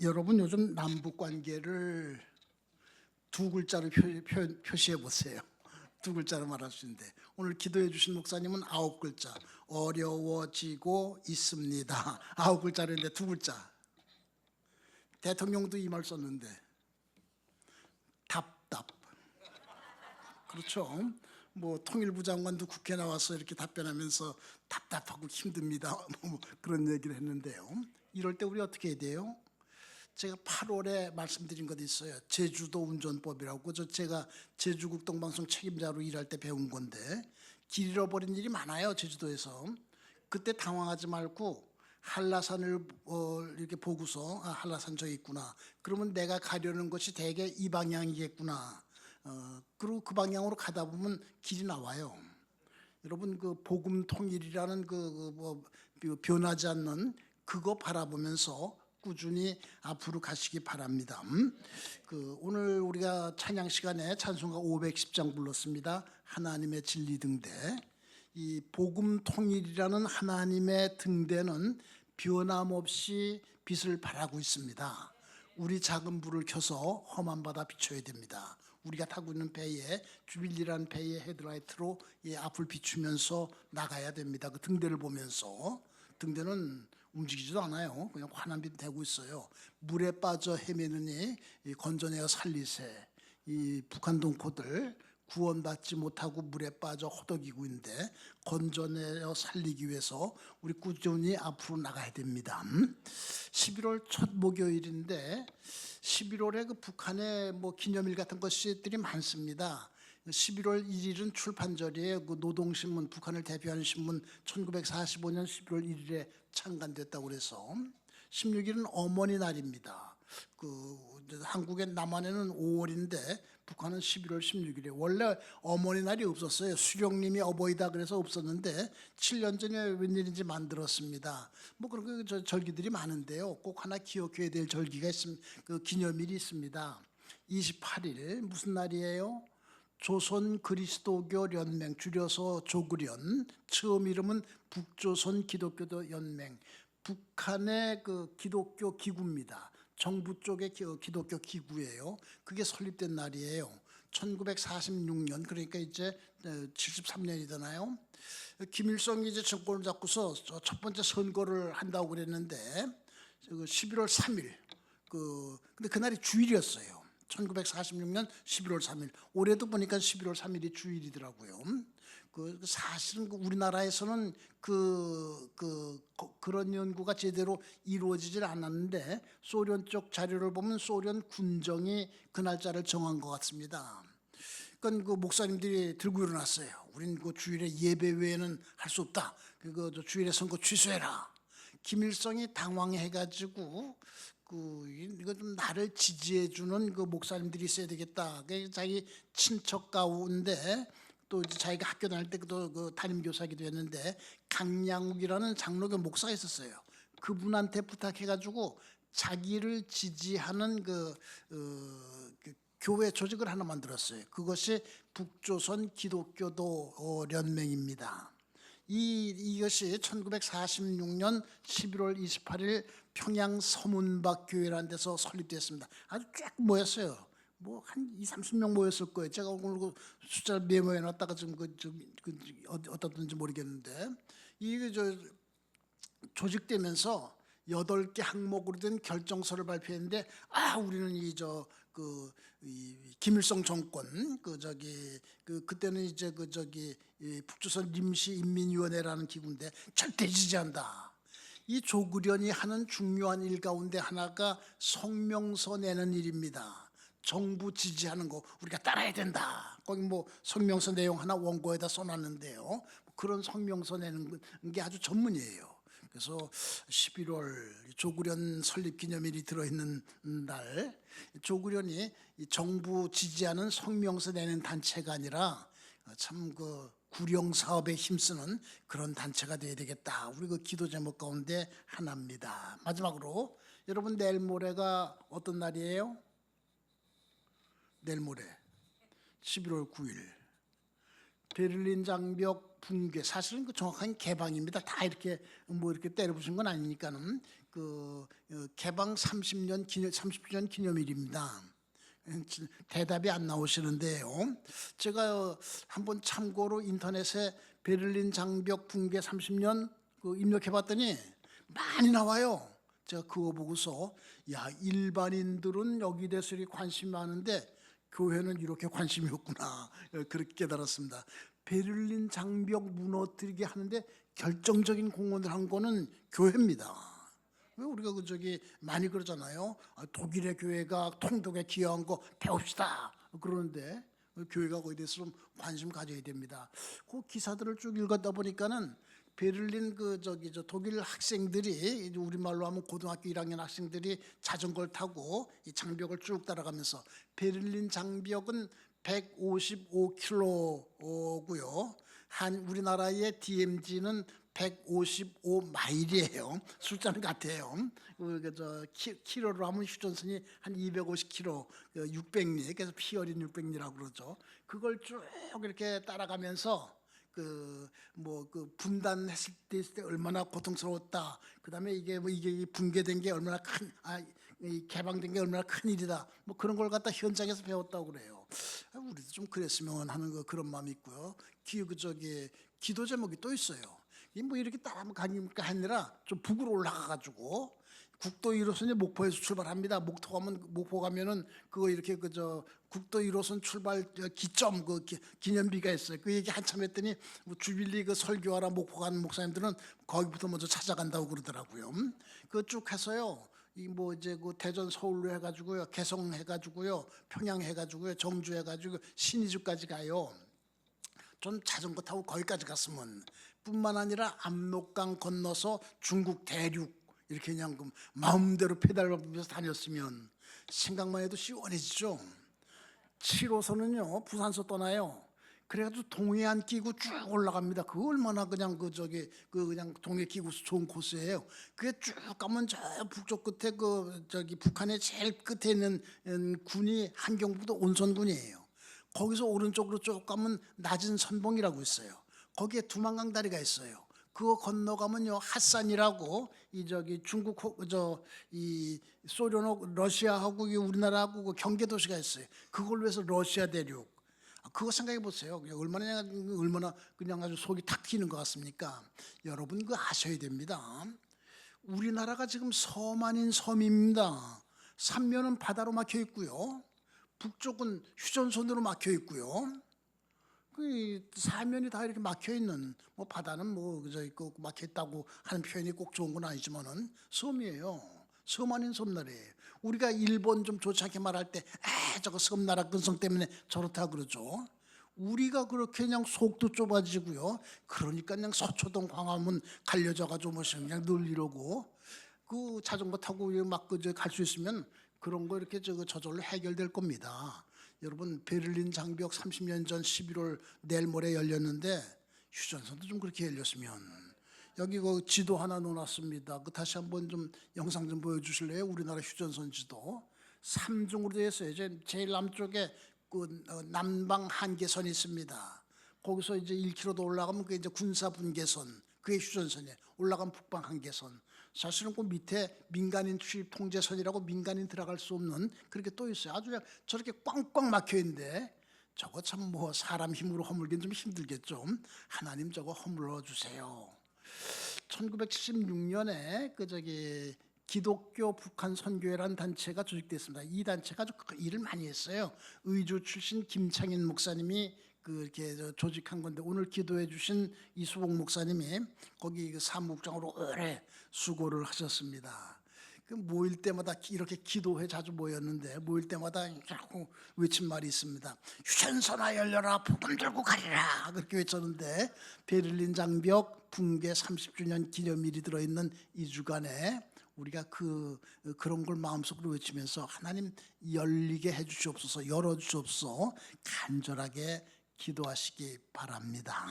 여러분 요즘 남북 관계를 두 글자로 표, 시해 보세요. 두 글자로 말할 수 있는데 오늘 기도해 주신 목사님은 아홉 글자 어려워지고 있습니다. 아홉 글자인데 두 글자. 대통령도 이 말 썼는데 답답. 그렇죠. 뭐 통일부 장관도 국회 나와서 이렇게 답변하면서 답답하고 힘듭니다. 뭐 그런 얘기를 했는데요. 이럴 때 우리 어떻게 해야 돼요? 제가 8월에 말씀드린 것도 있어요. 제주도 운전법이라고 저 제가 제주국동방송 책임자로 일할 때 배운 건데 길 잃어버린 일이 많아요 제주도에서. 그때 당황하지 말고 한라산을 어, 이렇게 보고서 아, 한라산 저기 있구나. 그러면 내가 가려는 것이 대개 이 방향이겠구나. 어, 그리고 그 방향으로 가다 보면 길이 나와요. 여러분 그 복음 통일이라는 그, 그 뭐, 변하지 않는 그거 바라보면서 꾸준히 앞으로 가시기 바랍니다. 음? 그 오늘 우리가 찬양 시간에 찬송가 510장 불렀습니다. 하나님의 진리 등대. 이 복음 통일이라는 하나님의 등대는 변함없이 빛을 발하고 있습니다. 우리 작은 불을 켜서 험한 바다 비춰야 됩니다. 우리가 타고 있는 배에 주빌리라는 배의 헤드라이트로 이 앞을 비추면서 나가야 됩니다. 그 등대를 보면서 등대는 움직이지도 않아요. 그냥 환한빛 되고 있어요. 물에 빠져 헤매느니 이 건져내어 살리세. 이 북한 동포들 구원받지 못하고 물에 빠져 허덕이고 있는데 건져내어 살리기 위해서 우리 꾸준히 앞으로 나가야 됩니다. 11월 첫 목요일인데 11월에 그 북한의 뭐 기념일 같은 것들이 많습니다. 11월 1일은 출판절이에요. 그 노동신문 북한을 대표하는 신문 1945년 11월 1일에 창간됐다고 그래서 16일은 어머니 날입니다. 그 한국의 남한에는 5월인데 북한은 11월 16일에 원래 어머니 날이 없었어요. 수령님이 어버이다 그래서 없었는데 7년 전에 웬일인지 만들었습니다. 뭐 그런 그저 절기들이 많은데요. 꼭 하나 기억해야 될 절기가 있습니다. 그 기념일이 있습니다. 28일 무슨 날이에요? 조선 그리스도교 연맹 줄여서 조그련 처음 이름은 북조선 기독교도 연맹 북한의 그 기독교 기구입니다. 정부 쪽의 기- 기독교 기구예요. 그게 설립된 날이에요. 1946년 그러니까 이제 73년이잖아요. 김일성이 이제 정권을 잡고서 저첫 번째 선거를 한다고 그랬는데 11월 3일 그 근데 그날이 주일이었어요. 1946년 11월 3일. 올해도 보니까 11월 3일이 주일이더라고요. 그 사실은 그 우리나라에서는 그, 그, 거- 그런 연구가 제대로 이루어지질 않았는데 소련 쪽 자료를 보면 소련 군정이 그 날짜를 정한 것 같습니다. 그러니까 그 목사님들이 들고 일어났어요. 우린 그 주일에 예배 외에는 할 수 없다. 그거 저 주일에 선거 취소해라. 김일성이 당황해가지고 그 이거 좀 나를 지지해 주는 그 목사님들이 있어야 되겠다. 그 자기 친척 가운데 또 자기가 학교 다닐 때도 그 담임 교사기도 했는데 강양욱이라는 장로교 목사가 있었어요. 그분한테 부탁해가지고 자기를 지지하는 그, 어, 그 교회 조직을 하나 만들었어요. 그것이 북조선 기독교도 어, 연맹입니다. 이 이것이 1946년 11월 28일 평양 서문박 교회라는 데서 설립됐습니다. 아주 쫙 모였어요. 뭐 한 2, 30명 모였을 거예요. 제가 오늘 그 숫자를 메모해 놨다가 지금 그, 좀, 그 어떻든지 모르겠는데 이게 저 조직되면서 여덟 개 항목으로 된 결정서를 발표했는데 아 우리는 이 저 그 이 김일성 정권 그 저기 그 그때는 이제 그 저기 이 북조선 임시 인민위원회라는 기구인데 절대 지지한다. 이 조국련이 하는 중요한 일 가운데 하나가 성명서 내는 일입니다. 정부 지지하는 거 우리가 따라야 된다. 거기 뭐 성명서 내용 하나 원고에다 써놨는데요. 그런 성명서 내는 게 아주 전문이에요. 그래서 11월 조국련 설립 기념일이 들어있는 날 조국련이 이 정부 지지하는 성명서 내는 단체가 아니라 참 그 구령 사업에 힘쓰는 그런 단체가 돼야 되겠다. 우리 그 기도 제목 가운데 하나입니다. 마지막으로 여러분 내일 모레가 어떤 날이에요? 내일 모레 11월 9일 베를린 장벽 붕괴 사실은 그 정확한 개방입니다. 다 이렇게 뭐 이렇게 때려부신 건 아니니까는 그그 어, 개방 30년 기념 30주년 기념일입니다. 대답이 안 나오시는데요. 제가 한번 참고로 인터넷에 베를린 장벽 붕괴 30년 그 입력해 봤더니 많이 나와요. 제가 그거 보고서 야 일반인들은 여기 대해서 관심이 많은데 교회는 이렇게 관심이 없구나 어, 그렇게 깨달았습니다. 베를린 장벽 무너뜨리게 하는데 결정적인 공헌을 한 거는 교회입니다. 왜 우리가 그 저기 많이 그러잖아요. 아, 독일의 교회가 통독에 기여한 거 배웁시다. 그러는데 교회가 거기에 대해서 좀 관심 가져야 됩니다. 그 기사들을 쭉 읽었다 보니까는 베를린 그 저기 저 독일 학생들이 우리말로 하면 고등학교 1학년 학생들이 자전거를 타고 이 장벽을 쭉 따라가면서 베를린 장벽은 155km고요. 한 우리나라의 DMZ는 155마일이에요. 숫자는 같아요. 그저 키로로 하면 휴전선이 한 250km, 600리, 그래서 피 어린 600리라고 그러죠. 그걸 쭉 이렇게 따라가면서 그 뭐 그 분단했을 때, 있을 때 얼마나 고통스러웠다. 그 다음에 이게 뭐 이게 붕괴된 게 얼마나 큰 아, 이 개방된 게 얼마나 큰 일이다. 뭐 그런 걸 갖다 현장에서 배웠다고 그래요. 아, 우리도 좀 그랬으면 하는 거 그런 마음이 있고요. 기, 그 저기 기도 제목이 또 있어요. 이뭐 이렇게 따라가니까 아니라 좀 북으로 올라가 가지고 국도 1호선이 목포에서 출발합니다. 목포 가면 목포 가면은 그거 이렇게 그 저 국도 1호선 출발 저 기점 그 기, 기념비가 있어요. 그 얘기 한참 했더니 뭐 주빌리 그 설교하러 목포 가는 목사님들은 거기부터 먼저 찾아간다고 그러더라고요. 그 쭉 해서요. 이 뭐 이제 그 대전 서울로 해가지고요, 개성 해가지고요, 평양 해가지고요, 정주 해가지고 신의주까지 가요. 좀 자전거 타고 거기까지 갔으면 뿐만 아니라 압록강 건너서 중국 대륙 이렇게 그냥 그 마음대로 페달 밟으면서 다녔으면 생각만 해도 시원해지죠. 7호선은요 부산서 떠나요. 그래가지고 동해안 끼고 쭉 올라갑니다. 그 얼마나 그냥 그 저기 그 그냥 동해 끼고 좋은 코스예요. 그게 쭉 가면 저 북쪽 끝에 그 저기 북한의 제일 끝에 있는 음, 군이 한경북도 온선군이에요. 거기서 오른쪽으로 쭉 가면 낮은 선봉이라고 있어요. 거기에 두만강 다리가 있어요. 그거 건너가면요 핫산이라고 이 저기 중국 저 이 소련 러시아하고 이 우리나라하고 그 경계 도시가 있어요. 그걸 위해서 러시아 대륙. 아, 그거 생각해 보세요. 얼마나 얼마나 그냥 아주 속이 탁 트이는 것 같습니까? 여러분 그 아셔야 됩니다. 우리나라가 지금 섬 아닌 섬입니다. 삼면은 바다로 막혀 있고요. 북쪽은 휴전선으로 막혀 있고요. 그 사면이 다 이렇게 막혀 있는 뭐 바다는 뭐 그저 막혀 있다고 하는 표현이 꼭 좋은 건 아니지만은 섬이에요. 섬 아닌 섬나라예요. 우리가 일본 좀 좋지 않게 말할 때, 아 저거 섬나라 근성 때문에 저렇다 그러죠. 우리가 그렇게 그냥 속도 좁아지고요. 그러니까 그냥 서초동 광화문 갈려져가지고 뭐 그냥 늘 이러고 그 자전거 타고 막 그저 갈 수 있으면 그런 거 이렇게 저거 저절로 해결될 겁니다. 여러분 베를린 장벽 30년 전 11월 내일 모레 열렸는데 휴전선도 좀 그렇게 열렸으면 여기 그 지도 하나 놓았습니다. 그 다시 한번 좀 영상 좀 보여주실래요? 우리나라 휴전선 지도 3중으로 되어 있어요. 제일 남쪽에 그 어, 남방 한계선이 있습니다. 거기서 이제 1km 더 올라가면 그게 이제 군사 분계선, 그게 휴전선이에요. 올라가면 북방 한계선. 사실은 그 밑에 민간인 출입 통제선이라고 민간인 들어갈 수 없는 그렇게 또 있어요. 아주 그냥 저렇게 꽝꽝 막혀 있는데 저거 참 뭐 사람 힘으로 허물긴 좀 힘들겠죠. 하나님 저거 허물어 주세요. 1976년에 그 저기 기독교 북한 선교회라는 단체가 조직됐습니다. 이 단체가 아주 그 일을 많이 했어요. 의주 출신 김창인 목사님이 그 이렇게 저 조직한 건데 오늘 기도해 주신 이수봉 목사님이 거기 그 사무국장으로 오래 수고를 하셨습니다. 그 모일 때마다 기- 이렇게 기도회 자주 모였는데 모일 때마다 자꾸 외친 말이 있습니다. 휴전선아 열려라 복음 들고 가리라 그렇게 외쳤는데 베를린 장벽 붕괴 30주년 기념일이 들어있는 이 주간에 우리가 그 그런 걸 마음속으로 외치면서 하나님 열리게 해주시옵소서 열어주시옵소서 간절하게 기도하시기 바랍니다.